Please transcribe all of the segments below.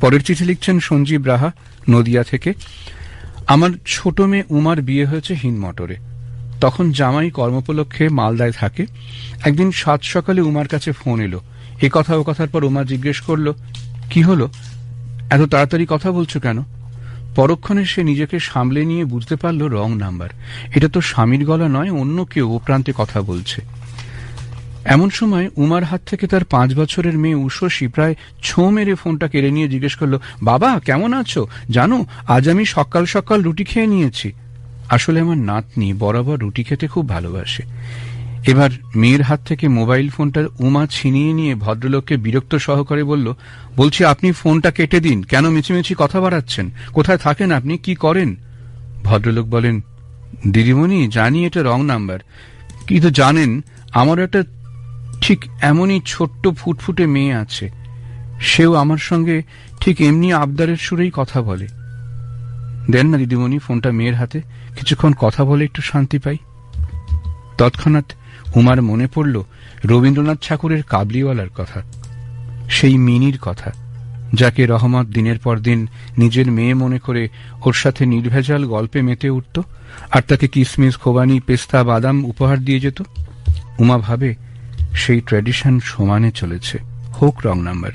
পরের চিঠি লিখছেন সঞ্জীব রাহা, নদিয়া থেকে। আমার ছোট মেয়ে উমার বিয়ে হয়েছে হিনমটরে তখন জামাই কর্মোপলক্ষে মালদায় থাকে। একদিন সাত সকালে উমার কাছে ফোন এলো। এ কথা ও কথার পর উমা জিজ্ঞেস করল, কি হলো? এত তাড়াতাড়ি কথা বলছো কেন? পরক্ষণে সে নিজেকে সামলে নিয়ে বুঝতে পারল রং নাম্বার। এটা তো স্বামীর গলা নয়, অন্য কেউ ও প্রান্তে কথা বলছে। এমন সময় উমার হাত থেকে তার পাঁচ বছরের মেয়ে উষসী প্রায় ছো মেরে ফোনটা কেড়ে নিয়ে জিজ্ঞেস করল, বাবা, কেমন আছো? জানো, আজ আমি সকাল সকাল রুটি খেয়ে নিয়েছি। আসলে আমার নাতনি বরাবর রুটি খেতে খুব ভালোবাসে। এবার মেয়ের হাত থেকে মোবাইল ফোনটা উমা ছিনিয়ে নিয়ে ভদ্রলোককে বিরক্ত সহকারে বলল, বলছি, আপনি ফোনটা কেটে দিন। কেন মিছিমিছি কথা বাড়াচ্ছেন? কোথায় থাকেন আপনি? কি করেন? ভদ্রলোক বলেন, দিদিমণি, জানি এটা রং নাম্বার। কিন্তু জানেন, আমার একটা ঠিক এমনই ছোট্ট ফুটফুটে মেয়ে আছে। সেও আমার সঙ্গে ঠিক এমনি আবদারের সুরেই কথা বলে। দেন না দিদিমণি, ফোনটা মেয়ের হাতে। কিছুক্ষণ কথা বলে একটু শান্তি পাই। তৎক্ষণাৎ উমার মনে পড়ল রবীন্দ্রনাথ ঠাকুরের কাবলিওয়ালার কথা। সেই মিনির কথা, যাকে রহমত দিনের পর দিন নিজের মেয়ে মনে করে ওর সাথে নির্ভেজাল গল্পে মেতে উঠত, আর তাকে কিসমিস, খোবানি, পেস্তা, বাদাম উপহার দিয়ে যেত। উমা ভাবে সেই ট্র্যাডিশন সমানে চলেছে। হোক রং নাম্বার।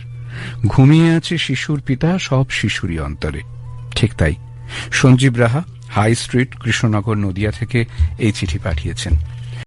ঘুমিয়ে আছে শিশুর পিতা, সব শিশুরই অন্তরে। ঠিক তাই। সঞ্জীব রাহা, হাই স্ট্রিট, কৃষ্ণনগর, নদিয়া থেকে এই চিঠি পাঠিয়েছেন।